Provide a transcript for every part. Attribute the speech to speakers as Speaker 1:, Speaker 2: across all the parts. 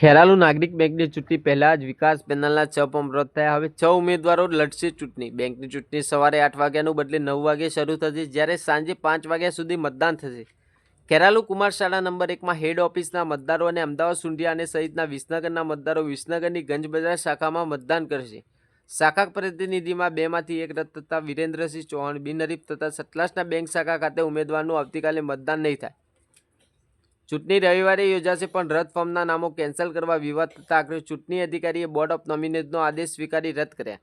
Speaker 1: ખેરાલુ નાગરિક બેંકની ચૂંટણી પહેલા જ વિકાસ પેનલના છ પંપ રદ થયા. હવે છ ઉમેદવારો લડશે ચૂંટણી. બેંકની ચૂંટણી સવારે આઠ વાગ્યાનું બદલે નવ વાગે શરૂ થશે, જ્યારે સાંજે પાંચ વાગ્યા સુધી મતદાન થશે. ખેરાલુ કુમાર શાળા નંબર એકમાં હેડ ઓફિસના મતદારો અને અમદાવાદ સુંઢિયા અને સહિતના વિસનગરના મતદારો વિસનગરની ગંજ બજાર શાખામાં મતદાન કરશે. શાખા પ્રતિનિધિમાં બેમાંથી એક રદ થતાં વિરેન્દ્રસિંહ ચૌહાણ, બિનહરીફ તથા સતલાસના બેંક શાખા ખાતે ઉમેદવારનું આવતીકાલે મતદાન નહીં થાય. ચૂંટણી રવિવારે યોજાશે, પણ રદ ફોર્મના નામો કેન્સલ કરવા વિવાદ થતા આખરે ચૂંટણી અધિકારીએ બોર્ડ ઓફ નોમિનેટનો આદેશ સ્વીકારી રદ કર્યા.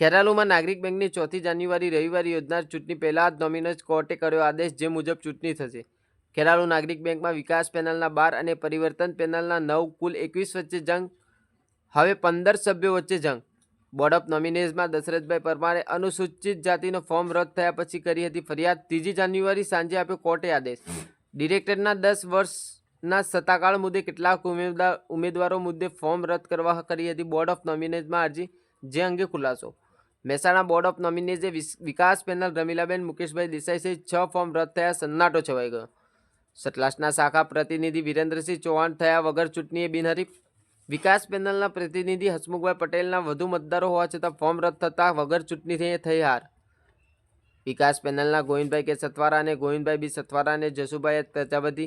Speaker 1: ખેરાલુમાં નાગરિક બેંકની ચોથી જાન્યુઆરી રવિવારે યોજનાર ચૂંટણી પહેલાં જ નોમિનેટ કોર્ટે કર્યો આદેશ, જે મુજબ ચૂંટણી થશે. ખેરાલુ નાગરિક બેંકમાં વિકાસ પેનલના બાર અને પરિવર્તન પેનલના નવ, કુલ એકવીસ વચ્ચે જંગ, હવે પંદર સભ્યો વચ્ચે જંગ. બોર્ડ ઓફ નોમિનેઝમાં દશરથભાઈ પરમારે અનુસૂચિત જાતિનો ફોર્મ રદ થયા પછી કરી હતી ફરિયાદ. ત્રીજી જાન્યુઆરી સાંજે આપ્યો કોર્ટે આદેશ. ડિરેક્ટરના દસ વર્ષના સત્તાકાળ મુદ્દે કેટલાક ઉમેદવાર ઉમેદવારો મુદ્દે ફોર્મ રદ કરવા કરી હતી બોર્ડ ઓફ નોમિનેઝમાં અરજી, જે અંગે ખુલાસો. મહેસાણા બોર્ડ ઓફ નોમિનેઝે વિકાસ પેનલ રમીલાબેન મુકેશભાઈ દેસાઈ સહિત છ ફોર્મ રદ થયા, સન્નાટો છવાઈ ગયો. સતલાસના શાખા પ્રતિનિધિ વિરેન્દ્રસિંહ ચૌહાણ થયા વગર ચૂંટણીએ બિનહરીફ. વિકાસ પેનલના પ્રતિનિધિ હસમુખભાઈ પટેલના વધુ મતદારો હોવા છતાં ફોર્મ રદ થતાં વગર ચૂંટણી થઈ હાર. વિકાસ પેનલના ગોવિંદભાઈ કે સતવારા અને ગોવિંદભાઈ બી સતવારા અને જસુભાઈ પ્રજાપતિ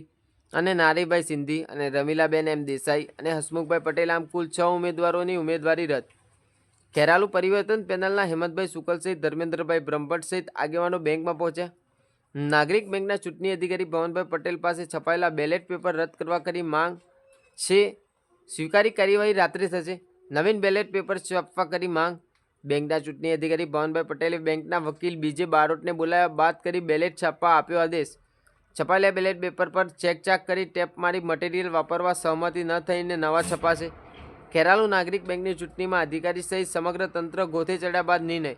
Speaker 1: અને નારીભાઈ સિંધી અને રમીલાબેન એમ દેસાઈ અને હસમુખભાઈ પટેલ આમ કુલ છ ઉમેદવારોની ઉમેદવારી રદ. ખેરાલુ પરિવર્તન પેનલના હેમંતભાઈ શુકલ સહિત ધર્મેન્દ્રભાઈ બ્રહ્મભટ્ટ સહિત આગેવાનો બેંકમાં પહોંચ્યા. નાગરિક બેંકના ચૂંટણી અધિકારી ભવનભાઈ પટેલ પાસે છપાયેલા બેલેટ પેપર રદ કરવા કરી માંગ છે. સ્વીકારી કાર્યવાહી રાત્રે થશે. નવીન બેલેટ પેપર છાપવા કરી માંગ બેંકના ચૂંટણી અધિકારી ભવનભાઈ પટેલે બેંકના વકીલ બીજે બારોટને બોલાવ્યા બાદ કરી બેલેટ છાપવા આપ્યો આદેશ. છપાયેલા બેલેટ પેપર પર ચેકચાક કરી ટેપ મારી મટીરિયલ વાપરવા સહમતિ ન થઈને નવા છપાશે. ખેરાલુ નાગરિક બેંકની ચૂંટણીમાં અધિકારી સહિત સમગ્ર તંત્ર ગોથે ચડ્યા બાદ નિર્ણય.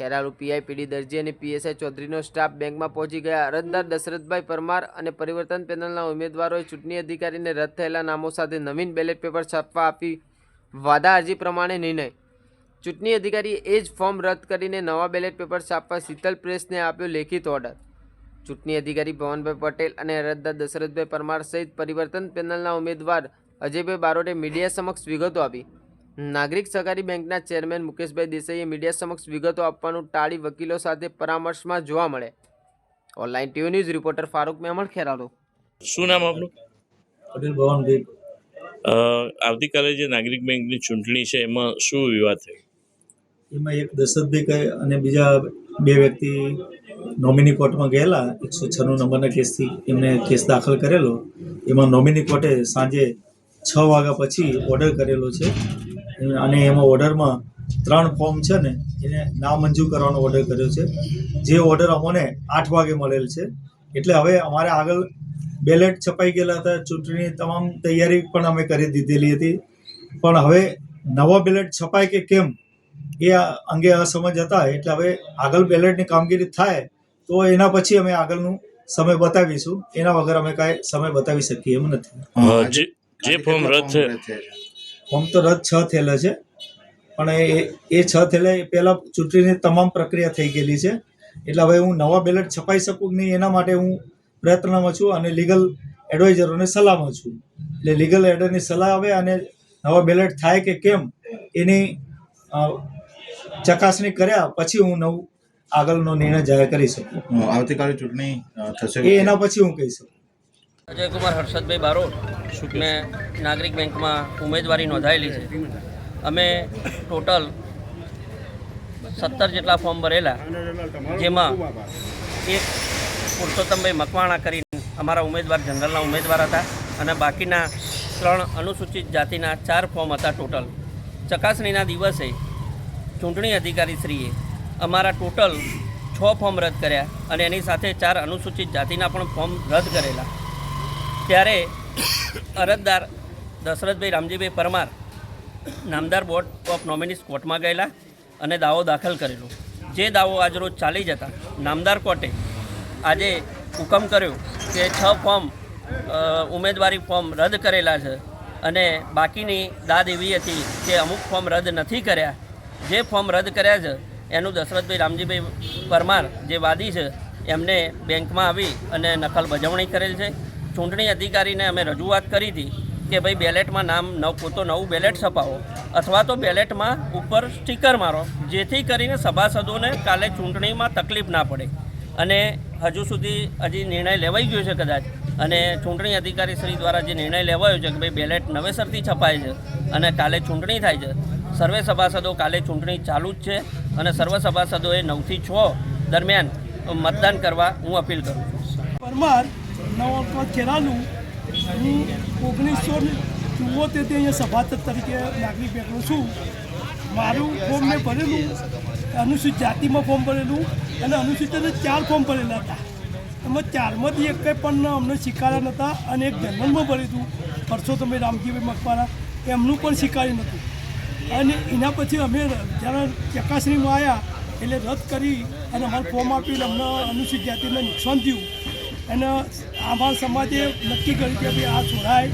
Speaker 1: ખેરાલુ પીઆઈ પીડી દરજી અને પીએસઆઈ ચૌધરીનો સ્ટાફ બેંકમાં પહોંચી ગયા. અરજદાર દશરથભાઈ પરમાર અને પરિવર્તન પેનલના ઉમેદવારોએ ચૂંટણી અધિકારીને રદ થયેલા નામો સાથે નવીન બેલેટ પેપર છાપવા આપી વાદા અરજી પ્રમાણે નિર્ણય. ચૂંટણી અધિકારીએ એ જ ફોર્મ રદ કરીને નવા બેલેટ પેપર છાપવા શીતલ પ્રેસને આપ્યો લેખિત ઓર્ડર. ચૂંટણી અધિકારી ભવનભાઈ પટેલ અને અરજદાર દશરથભાઈ પરમાર સહિત પરિવર્તન પેનલના ઉમેદવાર અજયભાઈ બારોટે મીડિયા સમક્ષ વિગતો આપી. નાગરિક સહકારી બેંકના ચેરમેન મુકેશભાઈ દેસાઈએ મીડિયા સમક્ષ વિગતો આપવાનું ટાળી વકીલો સાથે પરામર્શમાં જોવા મળે. Online TV news reporter Farooq Memon Kheralu.
Speaker 2: શું નામ આપનું?
Speaker 3: પટેલ ભવનભાઈ
Speaker 2: આવતીકાલે જે નાગરિક બેંકની ચૂંટણી છે એમાં શું વિવાદ થયો?
Speaker 3: એમાં એક દશરથભાઈ કહે અને બીજા બે વ્યક્તિ નોમિની કોર્ટમાં ગયેલા. એકસો છન્નું નંબરના કેસથી એમને કેસ દાખલ કરેલો. એમાં નોમિની કોર્ટે સાંજે છ વાગ્યા પછી ઓર્ડર કરેલો છે. અને એમાં ઓર્ડરમાં ત્રણ ફોર્મ છે ને, એને નામંજૂર કરવાનો ઓર્ડર કર્યો છે. જે ઓર્ડર અમને આઠ વાગે મળેલ છે. એટલે હવે અમારે આગળ બેલેટ છપાઈ ગયેલા હતા. ચૂંટણીની તમામ તૈયારી પણ અમે કરી દીધેલી હતી. પણ હવે નવા બેલેટ છપાય કે કેમ? એ આ અંગે અસમજ હતા. એટલે હવે આગળ બેલેટની કામગીરી થાય તો એના પછી અમે આગળનું સમય બતાવીશું. એના વગર અમે કાંઈ સમય બતાવી શકીએ એમ નથી.
Speaker 2: જે ફોર્મ રદ છે?
Speaker 3: ફોર્મ તો રદ છ થયેલા છે. પણ એ એ છ થયેલા એ પહેલાં ચૂંટણીની તમામ પ્રક્રિયા થઈ ગયેલી છે. એટલે હવે હું નવા બેલેટ છપાઈ શકું નહીં એના માટે હું પ્રયત્નમાં છું અને લીગલ એડવાઇઝરોને સલાહમાં છું. એટલે લીગલ એડની સલાહ આવે અને નવા બેલેટ થાય કે કેમ એની ચકાસણી કર્યા પછી હું નવું આગળનો નિર્ણય જાહેર કરી શકું.
Speaker 4: આવતીકાલે ચૂંટણી થશે
Speaker 3: એ એના પછી હું કહી શકું.
Speaker 5: અજયકુમાર હર્ષદભાઈ બારોટ મેં નાગરિક બેંકમાં ઉમેદવારી નોંધાયેલી છે. અમે ટોટલ સત્તર જેટલા ફોર્મ ભરેલા જેમાં એક પુરુષોત્તમભાઈ મકવાણા કરીને અમારા ઉમેદવાર જનરલના ઉમેદવાર હતા અને બાકીના ત્રણ અનુસૂચિત જાતિના ચાર ફોર્મ હતા ટોટલ. ચકાસણીના દિવસે ચૂંટણી અધિકારીશ્રીએ અમારા ટોટલ છ ફોર્મ રદ કર્યા અને એની સાથે ચાર અનુસૂચિત જાતિના પણ ફોર્મ રદ કરેલા. ત્યારે અરજદાર દશરથભાઈ રામજીભાઈ પરમાર નામદાર બોર્ડ ઓફ નોમિનીસ કોર્ટમાં ગયેલા અને દાવો દાખલ કરેલો. જે દાવો આજરોજ ચાલી જતા, નામદાર કોર્ટે આજે હુકમ કર્યો કે છ ફોર્મ ઉમેદવારી ફોર્મ રદ કરેલા છે. અને બાકીની દાદ એવી હતી કે અમુક ફોર્મ રદ નથી કર્યા. જે ફોર્મ રદ કર્યા છે, એનું દશરથભાઈ રામજીભાઈ પરમાર જે વાદી છે, એમને બેંકમાં આવી અને નકલ બજવણી કરેલ છે. ચૂંટણી અધિકારીને અમે રજૂઆત કરી હતી કે ભાઈ બેલેટમાં નામ નવ પોતો નવું બેલેટ છપાવો અથવા તો બેલેટમાં ઉપર સ્ટીકર મારો, જેથી કરીને સભાસદોને કાલે ચૂંટણીમાં તકલીફ ના પડે. અને હજુ સુધી હજી નિર્ણય લેવાઈ ગયો છે કદાચ. અને ચૂંટણી અધિકારી શ્રી દ્વારા જે નિર્ણય લેવાયો છે કે ભાઈ બેલેટ નવેસરથી છપાય છે અને કાલે ચૂંટણી થાય છે, સર્વે સભાસદો કાલે ચૂંટણી ચાલુ જ છે અને સર્વ સભાસદોએ નવથી છ દરમિયાન મતદાન કરવા હું અપીલ કરું છું.
Speaker 6: પરમાર, નવા ખેરાલું, હું ઓગણીસો ચુમ્મોતેરથી અહીંયા સભાસદ તરીકે નાગરિક બેઠો છું. મારું ફોર્મ મેં ભરેલું, અનુસૂચિત જાતિમાં ફોર્મ ભરેલું અને અનુસૂચિત ચાર ફોર્મ ભરેલા હતા. એમાં ચારમાંથી એક કંઈ પણ અમને સ્વીકાર્યા નહોતા અને એક જન્મમાં ભર્યું હતું, પરસોત્તમભાઈ રામજીભાઈ મકવાણા, એમનું પણ સ્વીકાર્યું નહોતું. અને એના પછી અમે જ્યારે ચકાસણીમાં આવ્યા એટલે રદ કરી અને અમારું ફોર્મ આપીને અમને અનુસૂચિત જાતિને નુકસાન થયું. અને અમારા સમાજે નક્કી કર્યું કે ભાઈ આ છોડાય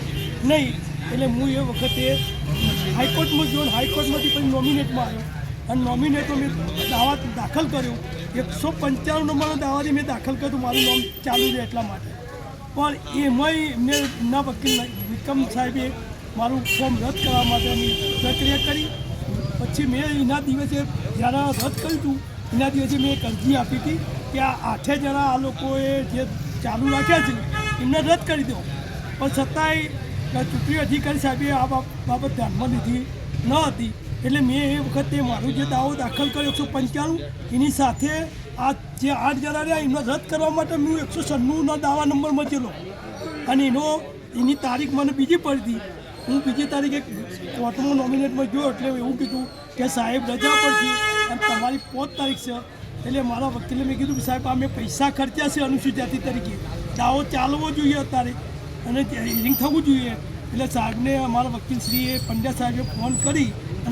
Speaker 6: નહીં. એટલે હું એ વખતે હાઈકોર્ટમાં જોઈને હાઈકોર્ટમાંથી પછી નોમિનેટમાં આવ્યો. અને નોમિનેટો મેં દાવા દાખલ કર્યો. એકસો પંચાણું નંબરનો દાવાથી મેં દાખલ કર્યું મારું નોમ ચાલુ રહે એટલા માટે. પણ એમાંય મેં ના વકીલ વિક્રમ સાહેબે મારું ફોર્મ રદ કરવા માટેની પ્રક્રિયા કરી. પછી મેં એના દિવસે જ્યારે રદ કર્યું હતું, એના દિવસે મેં એક અરજી આપી હતી કે આ આઠે જણા આ લોકોએ જે ચાલુ રાખ્યા છે, એમને રદ કરી દો. પણ છતાંય ચૂંટણી અધિકારી સાહેબે આ બાબ- બાબત ધ્યાનમાં લીધી ન હતી. એટલે મેં એ વખતે મારું જે દાવો દાખલ કર્યો એકસો પંચાણું, એની સાથે આ જે આઠ જણા રહ્યા, એમને રદ કરવા માટે હું એકસો છન્નુંના દાવા નંબર મચેલો. અને એનો, એની તારીખ મને બીજી પડતી. હું બીજી તારીખે કોર્ટમાં નોમિનેટમાં જોયો એટલે એવું કીધું કે સાહેબ રજા પડતી અને તમારી પાંચ તારીખ છે. એટલે મારા વકીલે મેં કીધું કે સાહેબ, આ મેં પૈસા ખર્ચ્યા છે અનુસૂચિત જાતિ તરીકે. દાવો ચાલવો જોઈએ અત્યારે, અને હિયરિંગ થવું જોઈએ. એટલે સાહેબને અમારા વકીલશ્રીએ, પંડ્યા સાહેબે ફોન કરી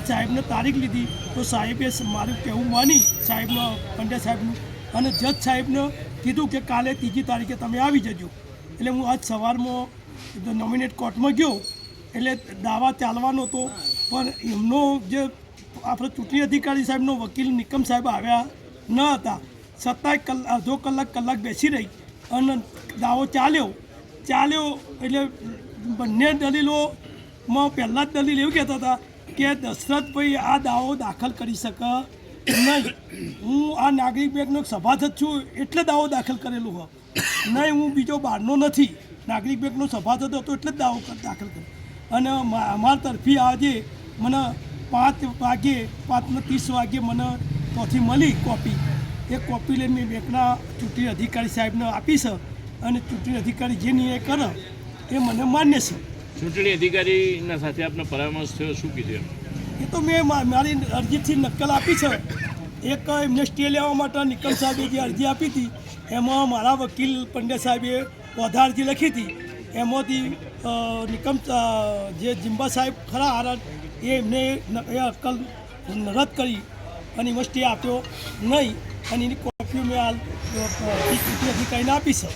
Speaker 6: સાહેબને તારીખ લીધી તો સાહેબે મારું કહેવું માની સાહેબનો પંડ્યા સાહેબનું. અને જજ સાહેબને કીધું કે કાલે ત્રીજી તારીખે તમે આવી જજો. એટલે હું આજ સવારમાં નોમિનેટ કોર્ટમાં ગયો. એટલે દાવા ચાલવાનો હતો. પણ એમનો જે આપણે ચૂંટણી અધિકારી સાહેબનો વકીલ નિકમ સાહેબ આવ્યા ન હતા. સત્તાય કલાક અડધો કલાક કલાક બેસી રહી અને દાવો ચાલ્યો. ચાલ્યો એટલે બંને દલીલોમાં પહેલાં જ દલીલ એવું કહેતા હતા કે દશરથભાઈ આ દાવો દાખલ કરી શકે? નહીં. હું આ નાગરિક બેંકનો એક સભાસદ છું, એટલે દાવો દાખલ કરેલો હોય. નહીં, હું બીજો બહારનો નથી. નાગરિક બેંકનો સભાસદ હતો, એટલે જ દાવો દાખલ કર્યો. અને અમારા તરફી આજે મને પાંચ વાગે પાંચને ત્રીસ વાગે મને ત્યાંથી મળી કોપી. એ કોપી લઈને મેં બેંકના ચૂંટણી અધિકારી સાહેબને આપી છે. અને ચૂંટણી અધિકારી જે નિર્ણય કરે, એ મને માન્ય છે.
Speaker 7: ચૂંટણી અધિકારીના સાથે આપનો પરામર્શ થયો શું કીધું
Speaker 6: એ તો મેં મા- મારી અરજીથી નકલ આપી છે. એક એમને સ્ટે લેવા માટે નિકમ સાહેબે જે અરજી આપી હતી એમાં મારા વકીલ પંડ્યા સાહેબે વધારે અરજી લખી હતી. એમાંથી નિકમ જે જિમ્બા સાહેબ ખરા હારા એ એમને એ અકલ રદ કરી અને એમાં સ્ટે આપ્યો નહીં. અને એની કોપીઓ મેં હાલ અધિકારીને આપી છે.